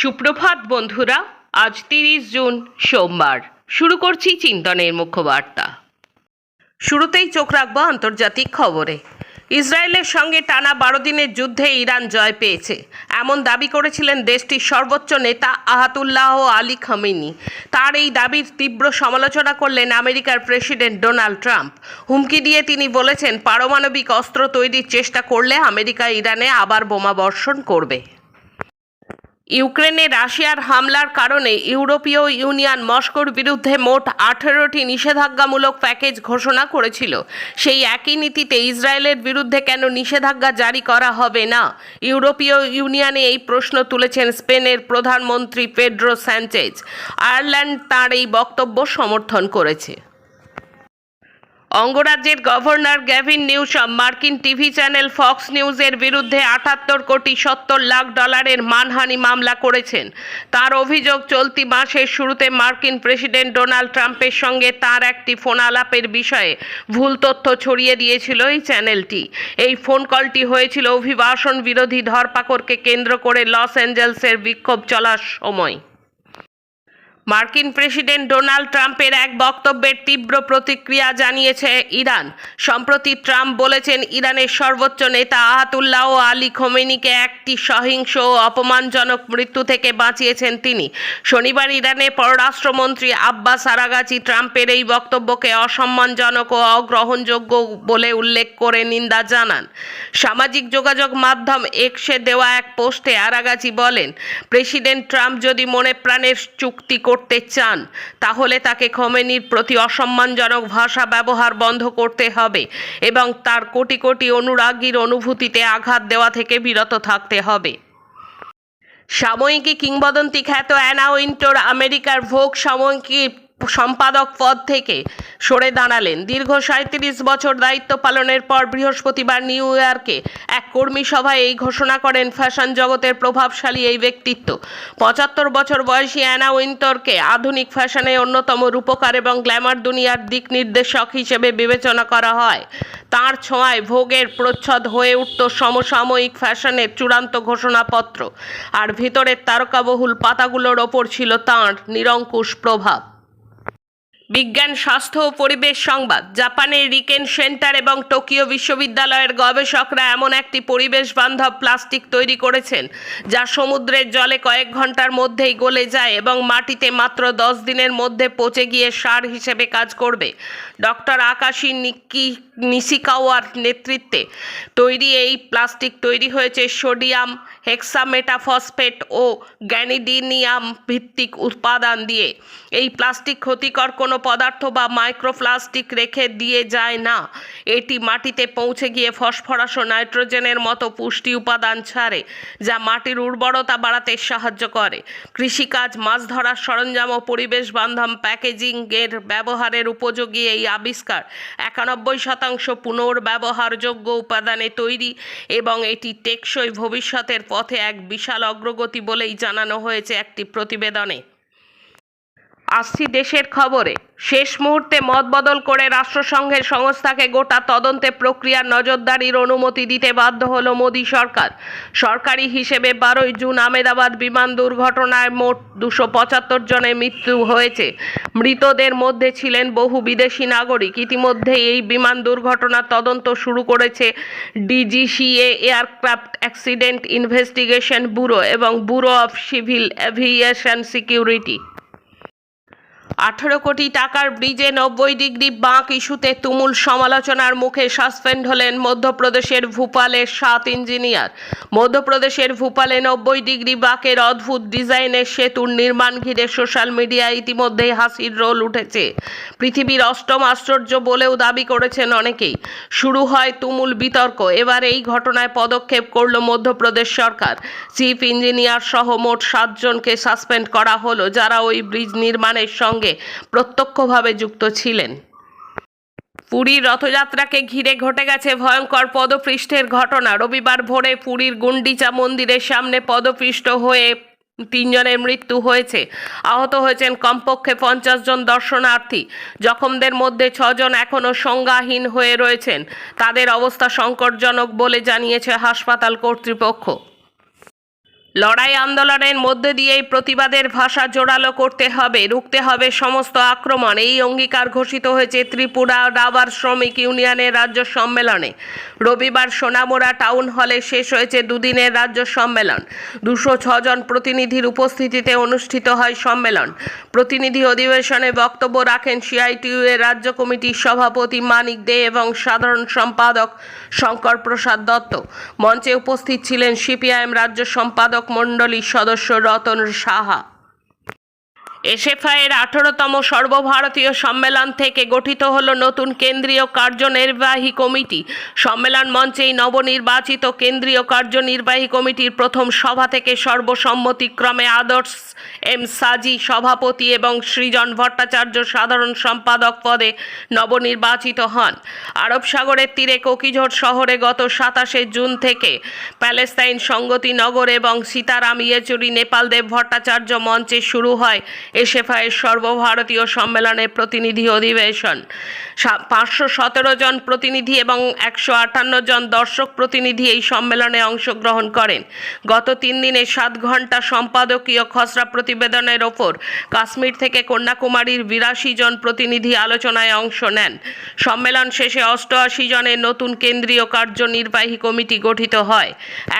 সুপ্রভাত বন্ধুরা, আজ তিরিশ জুন, সোমবার। শুরু করছি চিন্তনের মুখ্য বার্তা শুরুতেই চোখ রাখব আন্তর্জাতিক খবরে। ইসরায়েলের সঙ্গে টানা বারো দিনের যুদ্ধে ইরান জয় পেয়েছে। এমন দাবি করেছিলেন দেশটির সর্বোচ্চ নেতা আহাতুল্লাহ আলী খামিনি। তার এই দাবির তীব্র সমালোচনা করলেন আমেরিকার প্রেসিডেন্ট ডোনাল্ড ট্রাম্প। হুমকি দিয়ে তিনি বলেছেন, পারমাণবিক অস্ত্র তৈরির চেষ্টা করলে আমেরিকা ইরানে আবার বোমা বর্ষণ করবে। ইউক্রেনে রাশিয়ার হামলার কারণে ইউরোপীয় ইউনিয়ন মস্কোর বিরুদ্ধে মোট আঠেরোটি নিষেধাজ্ঞামূলক প্যাকেজ ঘোষণা করেছিল। সেই একই নীতিতে ইসরায়েলের বিরুদ্ধে কেন নিষেধাজ্ঞা জারি করা হবে না? ইউরোপীয় ইউনিয়নে এই প্রশ্ন তুলেছেন স্পেনের প্রধানমন্ত্রী পেড্রো স্যাঞ্চেজ আয়ারল্যান্ড তার এই বক্তব্য সমর্থন করেছে। অঙ্গরাজ্যের গভর্নর গ্যাভিন নিউসম মার্কিন টিভি চ্যানেল ফক্স নিউজের বিরুদ্ধে আটাত্তর কোটি সত্তর লাখ ডলারের মানহানি মামলা করেছেন। তার অভিযোগ চলতি মাসের শুরুতে মার্কিন প্রেসিডেন্ট ডোনাল্ড ট্রাম্পের সঙ্গে তার একটি ফোন আলাপের বিষয়ে ভুল তথ্য ছড়িয়ে দিয়েছিল এই চ্যানেলটি। এই ফোন কলটি হয়েছিল অভিবাসন বিরোধী ধরপাকড়কে কেন্দ্র করে লস অ্যাঞ্জেলসের বিক্ষোভ চলার সময়। মার্কিন প্রেসিডেন্ট ডোনাল্ড ট্রাম্পের এক বক্তব্যের তীব্র প্রতিক্রিয়া জানিয়েছে ইরান। সম্প্রতি ট্রাম্প বলেছেন ইরানের সর্বোচ্চ নেতা আহাতুল্লাহ আলী খোমেনিকে একটি সহিংস ও অপমানজনক মৃত্যু থেকে বাঁচিয়েছেন তিনি। শনিবার ইরানে পররাষ্ট্রমন্ত্রী আব্বাস আরাগাচি ট্রাম্পের এই বক্তব্যকে অসম্মানজনক ও অগ্রহণযোগ্য বলে উল্লেখ করে নিন্দা জানান। সামাজিক যোগাযোগ মাধ্যম এক্সে দেওয়া এক পোস্টে আরাগাচি বলেন, প্রেসিডেন্ট ট্রাম্প যদি মনে প্রাণের চুক্তি করতে চান, তাহলে তাকে খমেনির প্রতি অসম্মানজনক ভাষা ব্যবহার বন্ধ করতে হবে এবং তার কোটি কোটি অনুরাগীর অনুভূতিতে আঘাত দেওয়া থেকে বিরত থাকতে হবে। সাময়িকী কিংবদন্তি খ্যাত অ্যানা উইন্টোর আমেরিকার ভোগ সাময়িকী সম্পাদক পদ থেকে সরে দাঁড়ালেন। দীর্ঘ সাঁত্রিশ বছর দায়িত্ব পালনের পর বৃহস্পতিবার নিউ ইয়র্কে এক কর্মী সভায় এই ঘোষণা করেন, ফ্যাশন জগতের প্রভাবশালী এই ব্যক্তিত্ব। পঁচাত্তর বছর বয়সী অ্যানা উইন্টরকে আধুনিক ফ্যাশনে অন্যতম রূপকার এবং গ্ল্যামার দুনিয়ার দিক নির্দেশক হিসেবে বিবেচনা করা হয়। তার ছোঁয়ায় ভোগের প্রচ্ছদ হয়ে উঠত সমসাময়িক ফ্যাশনের চূড়ান্ত ঘোষণাপত্র, আর ভিতরের তারকাবহুল পাতাগুলোর ওপর ছিল তাঁর নিরঙ্কুশ প্রভাব। বিজ্ঞান, স্বাস্থ্য ও পরিবেশ সংবাদ। জাপানের রিকেন সেন্টার এবং টোকিও বিশ্ববিদ্যালয়ের গবেষকরা এমন একটি পরিবেশ বান্ধব প্লাস্টিক তৈরি করেছেন, যা সমুদ্রের জলে কয়েক ঘণ্টার মধ্যেই গলে যায় এবং মাটিতে মাত্র দশ দিনের মধ্যে পচে গিয়ে সার হিসেবে কাজ করবে। ডক্টর আকাশী নিকি, নিশিকাওয়ার নেতৃত্বে তৈরি এই প্লাস্টিক তৈরি হয়েছে সোডিয়াম হেক্সামেটাফসফেট ও গ্যানিডিনিয়াম ভিত্তিক উপাদান দিয়ে। এই প্লাস্টিক ক্ষতিকর কোনো পদার্থ বা মাইক্রোপ্লাস্টিক রেখে দিয়ে যায় না। এটি মাটিতে পৌঁছে গিয়ে ফসফরাস ও নাইট্রোজেনের মতো পুষ্টি উপাদান ছাড়ে, যা মাটির উর্বরতা বাড়াতে সাহায্য করে। কৃষিকাজ, মাছ ধরার সরঞ্জাম ও পরিবেশ বান্ধব প্যাকেজিংয়ের ব্যবহারের উপযোগী এই আবিষ্কার একানব্বই শতাংশ পুনর্ব্যবহারযোগ্য উপাদানে তৈরি এবং এটি টেকসই ভবিষ্যতের পথে এক বিশাল অগ্রগতি বলেই জানানো হয়েছে একটি প্রতিবেদনে। আসছি দেশের খবরে। শেষ মুহূর্তে মত বদল করে রাষ্ট্রসংঘের সংস্থাকে গোটা তদন্তে প্রক্রিয়ার নজরদারির অনুমতি দিতে বাধ্য হল মোদী সরকার। সরকারি হিসেবে বারোই জুন আমেদাবাদ বিমান দুর্ঘটনায় মোট দুশো পঁচাত্তর জনের মৃত্যু হয়েছে। মৃতদের মধ্যে ছিলেন বহু বিদেশি নাগরিক। ইতিমধ্যে এই বিমান দুর্ঘটনার তদন্ত শুরু করেছে DGCA aircraft accident investigation bureau এবং bureau of civil aviation security. আঠেরো কোটি টাকার ব্রিজে নব্বই ডিগ্রি বাঁক ইস্যুতে তুমুল সমালোচনার মুখে সাসপেন্ড হলেন মধ্যপ্রদেশের ভূপালের সাত ইঞ্জিনিয়ার। মধ্যপ্রদেশের ভূপালে নব্বই ডিগ্রি বাঁকের অদ্ভুত ডিজাইনের সেতুর নির্মাণ ঘিরে সোশ্যাল মিডিয়ায় ইতিমধ্যেই হাসির রোল উঠেছে। পৃথিবীর অষ্টম আশ্চর্য বলেও দাবি করেছেন অনেকেই। শুরু হয় তুমুল বিতর্ক, এবার এই ঘটনায় পদক্ষেপ করল মধ্যপ্রদেশ সরকার। চিফ ইঞ্জিনিয়ার সহ মোট সাতজনকে সাসপেন্ড করা হলো, যারা ওই ব্রিজ নির্মাণের সঙ্গে প্রত্যক্ষভাবে যুক্ত ছিলেন। পুরীর রথযাত্রাকে ঘিরে ঘটে গেছে ভয়ঙ্কর পদপৃষ্ঠের ঘটনা। রবিবার ভোরে পুরীর গুন্ডিচা মন্দিরের সামনে পদপৃষ্ঠ হয়ে তিনজনের মৃত্যু হয়েছে। আহত হয়েছেন কমপক্ষে পঞ্চাশ জন দর্শনার্থী। জখমদের মধ্যে ছজন এখনও সংজ্ঞাহীন হয়ে রয়েছেন। তাদের অবস্থা সংকটজনক বলে জানিয়েছে হাসপাতাল কর্তৃপক্ষ। লড়াই আন্দোলনের মধ্যে দিয়েই প্রতিবাদের ভাষা জোরালো করতে হবে, রুখতে হবে সমস্ত আক্রমণ। এই অঙ্গীকার ঘোষিত হয়েছে ত্রিপুরা রাবার শ্রমিক ইউনিয়নের রাজ্য সম্মেলনে। রবিবার সোনামুড়া টাউন হলে শেষ হয়েছে দুদিনের রাজ্য সম্মেলন। দুশো ছজন প্রতিনিধির উপস্থিতিতে অনুষ্ঠিত হয় সম্মেলন। প্রতিনিধি অধিবেশনে বক্তব্য রাখেন সিআইটিইউ এর রাজ্য কমিটির সভাপতি মানিক দে এবং সাধারণ সম্পাদক শঙ্কর প্রসাদ দত্ত। মঞ্চে উপস্থিত ছিলেন সিপিআইএম রাজ্য সম্পাদক মণ্ডলীর সদস্য রতন সাহা। এসএফআইয়ের আঠারোতম সর্বভারতীয় সম্মেলন থেকে গঠিত হল নতুন কেন্দ্রীয় কার্যনির্বাহী কমিটি। সম্মেলন মঞ্চেই নবনির্বাচিত কেন্দ্রীয় কার্যনির্বাহী কমিটির প্রথম সভা থেকে সর্বসম্মতিক্রমে আদর্শ এম সাজি সভাপতি এবং সৃজন ভট্টাচার্য সাধারণ সম্পাদক পদে নবনির্বাচিত হন। আরব সাগরের তীরে কোকিঝোড় শহরে গত সাতাশে জুন থেকে প্যালেস্তাইন সংগতি নগর এবং সীতারাম ইয়েচুরি নেপালদেব ভট্টাচার্য মঞ্চে শুরু হয় এসএফআইয়ের সর্বভারতীয় সম্মেলনের প্রতিনিধি অধিবেশন। পাঁচশো সতেরো জন প্রতিনিধি এবং একশো আটান্ন জন দর্শক প্রতিনিধি এই সম্মেলনে অংশগ্রহণ করেন। গত তিন দিনে সাত ঘণ্টা সম্পাদকীয় খসড়া প্রতিবেদনের ওপর কাশ্মীর থেকে কন্যাকুমারীর বিরাশি জন প্রতিনিধি আলোচনায় অংশ নেন। সম্মেলন শেষে অষ্টআশি জনের নতুন কেন্দ্রীয় কার্যনির্বাহী কমিটি গঠিত হয়।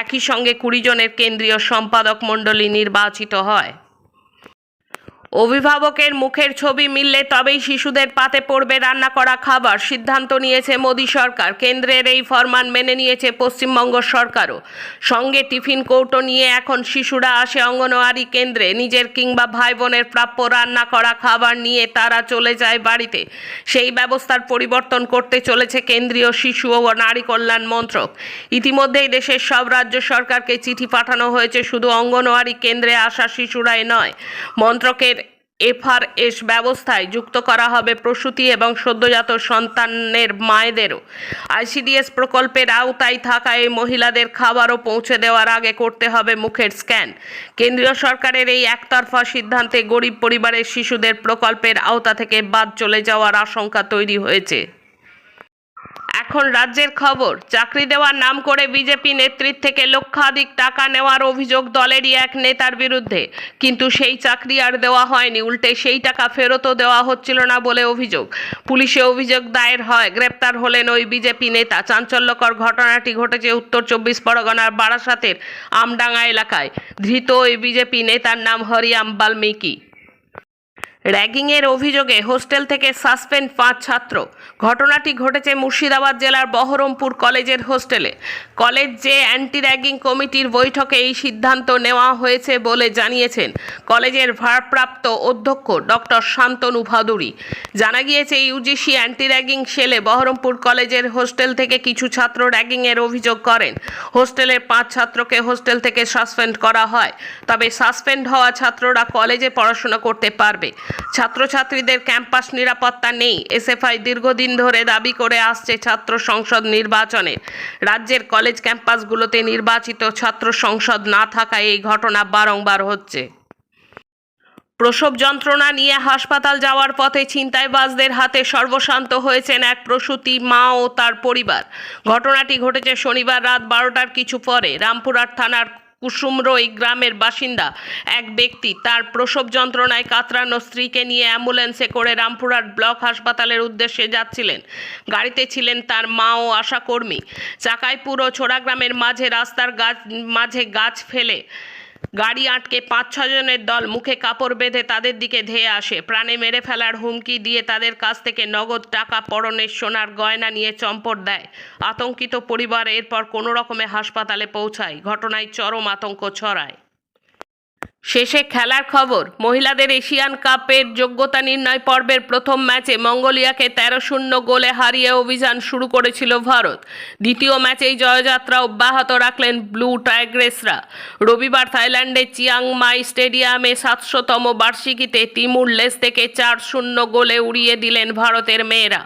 একই সঙ্গে কুড়ি জনের কেন্দ্রীয় সম্পাদক মণ্ডলী নির্বাচিত হয়। অভিভাবকের মুখের ছবি মিললে তবেই শিশুদের পাতে পড়বে রান্না করা খাবার। সিদ্ধান্ত নিয়েছে মোদী সরকার। কেন্দ্রের এই ফরমান মেনে নিয়েছে পশ্চিমবঙ্গ সরকারও। সঙ্গে টিফিন কৌটো নিয়ে এখন শিশুরা আসে অঙ্গনওয়াড়ি কেন্দ্রে। নিজের কিংবা ভাই বোনের প্রাপ্য রান্না করা খাবার নিয়ে তারা চলে যায় বাড়িতে। সেই ব্যবস্থার পরিবর্তন করতে চলেছে কেন্দ্রীয় শিশু ও নারী কল্যাণ মন্ত্রক। ইতিমধ্যেই দেশের সব রাজ্য সরকারকে চিঠি পাঠানো হয়েছে। শুধু অঙ্গনওয়াড়ি কেন্দ্রে আসা শিশুরাই নয়, মন্ত্রকের এফআরএস ব্যবস্থায় যুক্ত করা হবে প্রসূতি এবং সদ্যজাত সন্তানের মায়েদেরও। আইসিডিএস প্রকল্পের আওতায় থাকা এই মহিলাদের খাবারও পৌঁছে দেওয়ার আগে করতে হবে মুখের স্ক্যান। কেন্দ্রীয় সরকারের এই একতরফা সিদ্ধান্তে গরিব পরিবারের শিশুদের প্রকল্পের আওতা থেকে বাদ চলে যাওয়ার আশঙ্কা তৈরি হয়েছে। এখন রাজ্যের খবর, চাকরি দেওয়ার নাম করে বিজেপি নেতৃত্ব থেকে লক্ষাধিক টাকা নেওয়ার অভিযোগ দলেরই এক নেতার বিরুদ্ধে। কিন্তু সেই চাকরি আর দেওয়া হয়নি, উল্টে সেই টাকা ফেরতও দেওয়া হচ্ছিল না বলে অভিযোগ। পুলিশে অভিযোগ দায়ের হয়, গ্রেপ্তার হলেন ওই বিজেপি নেতা। চাঞ্চল্যকর ঘটনাটি ঘটেছে উত্তর চব্বিশ পরগনার বারাসাতের আমডাঙ্গা এলাকায়। ধৃত ওই বিজেপি নেতার নাম হরিয়াম বাল্মীকি। র্যাগিংয়ের অভিযোগে হোস্টেল থেকে সাসপেন্ড পাঁচ ছাত্র। ঘটনাটি ঘটেছে মুর্শিদাবাদ জেলার বহরমপুর কলেজের হোস্টেলে। কলেজ যে অ্যান্টি র্যাগিং কমিটির বৈঠকে এই সিদ্ধান্ত নেওয়া হয়েছে বলে জানিয়েছেন কলেজের ভারপ্রাপ্ত অধ্যক্ষ ডক্টর শান্তনু ভাদুরী। জানা গিয়েছে, ইউজিসি অ্যান্টি র্যাগিং সেলে বহরমপুর কলেজের হোস্টেল থেকে কিছু ছাত্র র্যাগিংয়ের অভিযোগ করেন। হোস্টেলের পাঁচ ছাত্রকে হোস্টেল থেকে সাসপেন্ড করা হয়, তবে সাসপেন্ড হওয়া ছাত্ররা কলেজে পড়াশোনা করতে পারবে। ছাত্রছাত্রীদের ক্যাম্পাস নিরাপত্তা নেই। এসএফআই দীর্ঘদিন ধরে দাবি করে আসছে ছাত্র সংসদ নির্বাচনে। রাজ্যের কলেজ ক্যাম্পাসগুলোতে নির্বাচিত ছাত্র সংসদ না থাকায় এই ঘটনা বারংবার হচ্ছে। প্রসব যন্ত্রণা নিয়ে হাসপাতাল যাওয়ার পথে ছিনতাইবাজদের হাতে সর্বশান্ত হয়েছেন এক প্রসূতি মা ও তার পরিবার। ঘটনাটি ঘটেছে শনিবার রাত বারোটার কিছু পরে। রামপুরহাট থানার কুসুমরই গ্রামের বাসিন্দা। এক ব্যক্তি তার প্রসব যন্ত্রণায় কাতরানো স্ত্রীকে নিয়ে অ্যাম্বুলেন্সে করে রামপুরার ব্লক হাসপাতালের উদ্দেশ্যে যাচ্ছিলেন। গাড়িতে ছিলেন তার মা ও আশাকর্মী। চাকাইপুর ও ছোড়া গ্রামের মাঝে রাস্তার গাছ, মাঝে গাছ ফেলে গাড়ি আটকে পাঁচ ছজনের দল মুখে কাপড় বেঁধে তাদের দিকে ধেয়ে আসে। প্রাণে মেরে ফেলার হুমকি দিয়ে তাদের কাছ থেকে নগদ টাকা পরনের সোনার গয়না নিয়ে চম্পট দেয়। আতঙ্কিত পরিবার এরপর কোনো রকমে হাসপাতালে পৌঁছায়। ঘটনায় চরম আতঙ্ক ছড়ায়। শেষে খেলার খবর, মহিলাদের এশিয়ান কাপের যোগ্যতা নির্ণয় পর্বের প্রথম ম্যাচে মঙ্গোলিয়াকে তেরো শূন্য গোলে হারিয়ে অভিযান শুরু করেছিল ভারত। দ্বিতীয় ম্যাচেই জয়যাত্রা অব্যাহত রাখলেন ব্লু টাইগ্রেসরা। রবিবার থাইল্যান্ডের চিয়াংমাই স্টেডিয়ামে সাতশোতম বার্ষিকীতে তিমুর লেস থেকে চার শূন্য গোলে উড়িয়ে দিলেন ভারতের মেয়েরা।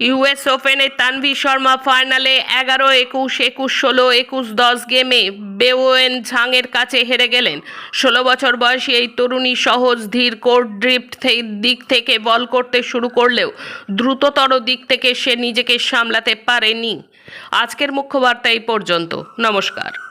ইউএস ওপেনে তানভি শর্মা ফাইনালে এগারো, একুশ একুশ, ষোলো, একুশ, দশ গেমে বেওয়েন ঝাংয়ের কাছে হেরে গেলেন। ষোলো বছর বয়সী এই তরুণী সহজ, ধীর, কোর্ট ড্রিফট দিক থেকে বল করতে শুরু করলেও দ্রুততর দিক থেকে সে নিজেকে সামলাতে পারেনি। আজকের মুখ্য বার্তা এই পর্যন্ত। নমস্কার।